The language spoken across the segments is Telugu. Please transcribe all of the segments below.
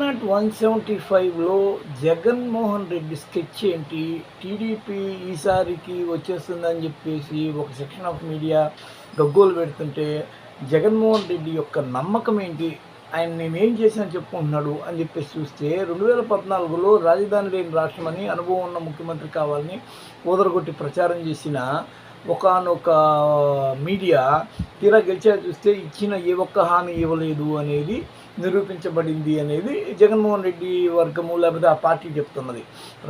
నాట్ వన్ సెవెంటీ ఫైవ్లో జగన్మోహన్ రెడ్డి స్కెచ్ ఏంటి? టీడీపీ ఈసారికి వచ్చేస్తుందని చెప్పేసి ఒక సెక్షన్ ఆఫ్ మీడియా గగ్గోలు పెడుతుంటే జగన్మోహన్ రెడ్డి యొక్క నమ్మకం ఏంటి? ఆయన నేనేం చేశాను చెప్పుకుంటున్నాడు అని చెప్పేసి చూస్తే రెండు వేల పద్నాలుగులో రాజధాని లేని రాష్ట్రం అని అనుభవం ఉన్న ముఖ్యమంత్రి కావాలని ఊదరగొట్టి ప్రచారం చేసిన ఒకనొక మీడియా తీరా గెలిచా చూస్తే ఇచ్చిన ఏ ఒక్క హామీ ఇవ్వలేదు అనేది నిరూపించబడింది అనేది జగన్మోహన్ రెడ్డి వర్గము లేకపోతే ఆ పార్టీ చెప్తున్నది.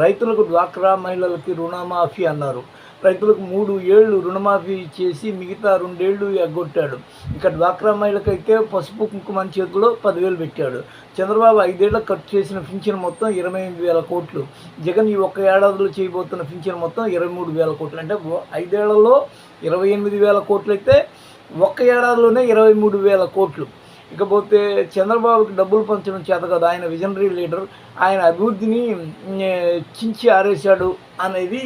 రైతులకు డ్వాక్రా మహిళలకి రుణమాఫీ అన్నారు. రైతులకు మూడు ఏళ్ళు రుణమాఫీ చేసి మిగతా రెండేళ్ళు ఎగ్గొట్టాడు. ఇక డ్వాక్రా మహిళకైతే పసుపు కుంకుమ చేతిలో పదివేలు పెట్టాడు. చంద్రబాబు ఐదేళ్ళకు ఖర్చు చేసిన పింఛన్ మొత్తం ఇరవై ఎనిమిది వేల కోట్లు. జగన్ ఈ ఒక్క ఏడాదిలో చేయబోతున్న పింఛన్ మొత్తం ఇరవై మూడు వేల కోట్లు. అంటే ఐదేళ్ళలో ఇరవై ఎనిమిది వేల కోట్లు అయితే ఒక్క ఏడాదిలోనే ఇరవై మూడు వేల కోట్లు. ఇకపోతే చంద్రబాబుకి డబ్బులు పంచడం చేత కదా ఆయన విజనరీ లీడర్ ఆయన అభివృద్ధిని చించి ఆరేశాడు అనేది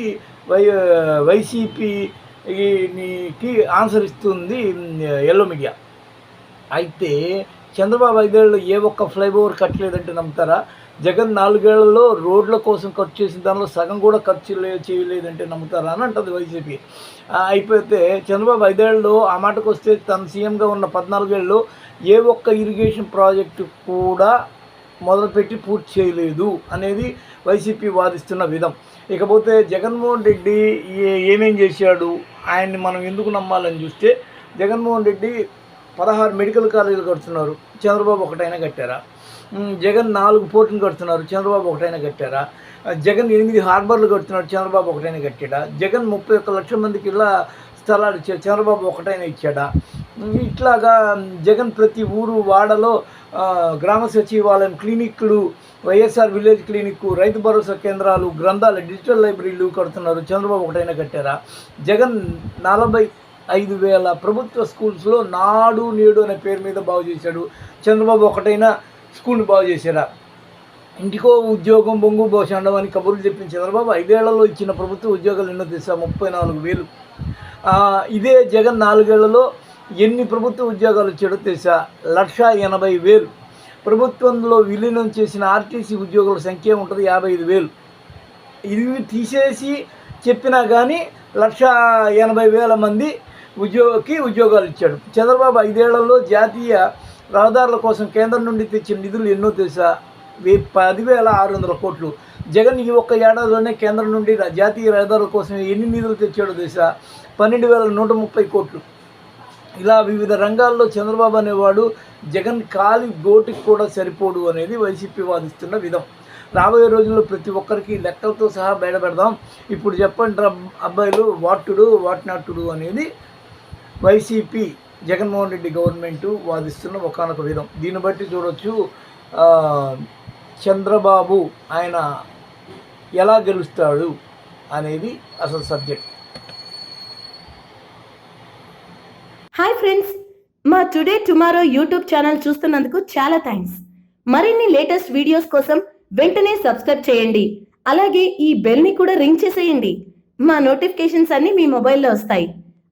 వై వైసీపీకి ఆన్సర్ ఇస్తుంది ఎల్లో మీడియా. అయితే చంద్రబాబు ఐదేళ్ళు ఏ ఒక్క ఫ్లైఓవర్ కట్టలేదంటే నమ్ముతారా? జగన్ నాలుగేళ్ళలో రోడ్ల కోసం ఖర్చు చేసిన దానిలో సగం కూడా ఖర్చు చేయలేదంటే నమ్ముతారా అని అంటుంది వైసీపీ. అయిపోతే చంద్రబాబు ఐదేళ్ళు ఆ మాటకు వస్తే తన సీఎంగా ఉన్న పద్నాలుగేళ్ళలో ఏ ఒక్క ఇరిగేషన్ ప్రాజెక్టు కూడా మొదలుపెట్టి పూర్తి చేయలేదు అనేది వైసీపీ వాదిస్తున్న విధం. ఇకపోతే జగన్మోహన్ రెడ్డి ఏ- ఏమేం చేశాడు? ఆయన్ని మనం ఎందుకు నమ్మాలని చూస్తే జగన్మోహన్ రెడ్డి పదహారు మెడికల్ కాలేజీలు కడుతున్నారు. చంద్రబాబు ఒకటైనా కట్టారా? జగన్ నాలుగు పోర్టులు కడుతున్నారు. చంద్రబాబు ఒకటైనా కట్టారా? జగన్ ఎనిమిది హార్బర్లు కడుతున్నాడు చంద్రబాబు ఒకటైనా కట్టాడా? జగన్ ముప్పై ఒక్క లక్షల మందికి ఇలా స్థలాలు ఇచ్చాడు చంద్రబాబు ఒకటైనా ఇచ్చాడా? ఇట్లాగా జగన్ ప్రతి ఊరు వాడలో గ్రామ సచివాలయం క్లినిక్లు YSR village clinic Rythu Bharosa కేంద్రాలు గ్రంథాలు డిజిటల్ లైబ్రరీలు కడుతున్నారు. చంద్రబాబు ఒకటైనా కట్టారా? జగన్ నలభై ఐదు వేల ప్రభుత్వ స్కూల్స్లో నాడు నేడు అనే పేరు మీద బాగు చేశాడు. చంద్రబాబు ఒకటైనా స్కూల్ని బాగు చేశారా ఇంటికో ఉద్యోగం బొంగు బోషండం అని కబుర్లు చెప్పిన చంద్రబాబు. ఐదేళ్ళలో ఇచ్చిన ప్రభుత్వ ఉద్యోగాలు ఎన్నో తెలుసా? ముప్పై నాలుగు వేలు. ఇదే జగన్ నాలుగేళ్ళలో ఎన్ని ప్రభుత్వ ఉద్యోగాలు వచ్చాడో తెలుసా? లక్ష ఎనభై వేలు. ప్రభుత్వంలో విలీనం చేసిన ఆర్టీసీ ఉద్యోగుల సంఖ్య ఉంటుంది యాభై ఐదు వేలు. ఇవి తీసేసి చెప్పినా కానీ లక్ష ఎనభై వేల మంది ఉద్యోగకి ఉద్యోగాలు ఇచ్చాడు. చంద్రబాబు ఐదేళ్ళలో జాతీయ రహదారుల కోసం కేంద్రం నుండి తెచ్చిన నిధులు ఎన్నో తెలుసా? పదివేల ఆరు వందల కోట్లు. జగన్ ఈ ఒక్క ఏడాదిలోనే కేంద్రం నుండి జాతీయ రహదారుల కోసం ఎన్ని నిధులు తెచ్చాడో తెలుసా? పన్నెండు వేల నూట ముప్పై కోట్లు. ఇలా వివిధ రంగాల్లో చంద్రబాబు అనేవాడు జగన్ కాలి గోటికి కూడా సరిపోడు అనేది వైసీపీ వాదిస్తున్న విధం. రాబోయే రోజుల్లో ప్రతి ఒక్కరికి లెక్కలతో సహా బయటపెడదాం. ఇప్పుడు చెప్పండి అబ్బాయిలు వాటుడు వాటినాటుడు అనేది వైసీపీ జగన్మోహన్ రెడ్డి గవర్నమెంటు వాదిస్తున్న ఒకనొక విధం. దీన్ని బట్టి చూడొచ్చు చంద్రబాబు ఆయన ఎలా గెలుస్తాడు అనేది అసలు సబ్జెక్ట్. హాయ్ ఫ్రెండ్స్ మా టుడే టుమారో యూట్యూబ్ ఛానల్ చూస్తున్నందుకు చాలా థ్యాంక్స్. మరిన్ని లేటెస్ట్ వీడియోస్ కోసం వెంటనే సబ్స్క్రైబ్ చేయండి. అలాగే ఈ బెల్ని కూడా రింగ్ చేసేయండి. మా నోటిఫికేషన్స్ అన్నీ మీ మొబైల్లో వస్తాయి.